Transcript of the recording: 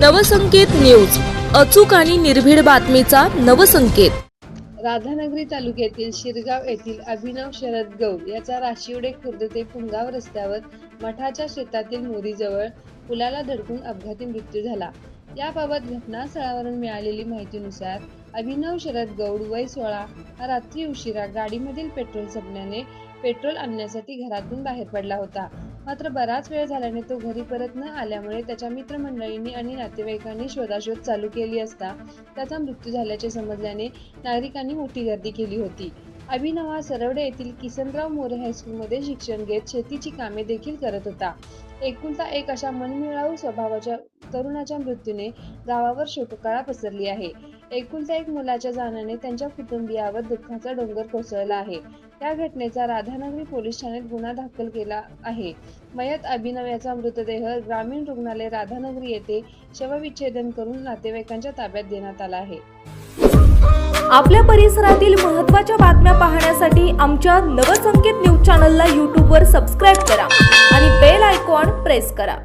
Navsanket news. अचूक आणि निर्भीड बातमीचा नवसंकेत. राधानगरी तालुक्यातील शिरगाव येथील अभिनव शरद गौड याचा राशिवडे खुर्द ते पुंगाव रस्त्यावर मठाच्या शेतातील मोरीजवळ पुलाला धडकून अपघाती मृत्यू झाला. याबाबत घटनास्थळावरून मिळालेली माहितीनुसार अभिनव शरद गौड वय सोळा हा रात्री उशिरा गाडीमधील पेट्रोल संपल्याने पेट्रोल आणण्यासाठी घरातून बाहेर पडला होता. मात्र बराच वेळ झाल्याने तो घरी परत न आल्यामुळे त्याच्या मित्रमंडळींनी आणि नातेवाईकांनी शोधाशोध चालू केली असता त्याचा मृत्यू झाल्याचे समजल्याने नागरिकांनी मोठी गर्दी केली होती. अभिनवा सरवडे येथील किसनराव मोरे हायस्कूलमध्ये शिक्षण घेत शेतीची कामे देखील करत होता. एकुलता एक अशा मनमिळावू स्वभावाच्या तरुणाच्या मृत्यूने गावावर शोककळा पसरली आहे. एकुलत्या एक मुलाच्या जाण्याने त्यांच्या कुटुंबियावर दुःखाचा डोंगर कोसळला आहे. त्या घटनेचा राधानगरी पोलीस ठाण्यात गुन्हा दाखल केला आहे. मयत अभिनव याचा मृतदेह ग्रामीण रुग्णालय राधानगरी येथे शवविच्छेदन करून नातेवाईकांच्या ताब्यात देण्यात आला आहे. आपल्या परिसरातील महत्त्वाच्या बातम्या पाहण्यासाठी आमच्या नवसंकेत न्यूज चॅनलला यूट्यूबवर सबस्क्राईब करा आणि बेल आयकॉन प्रेस करा.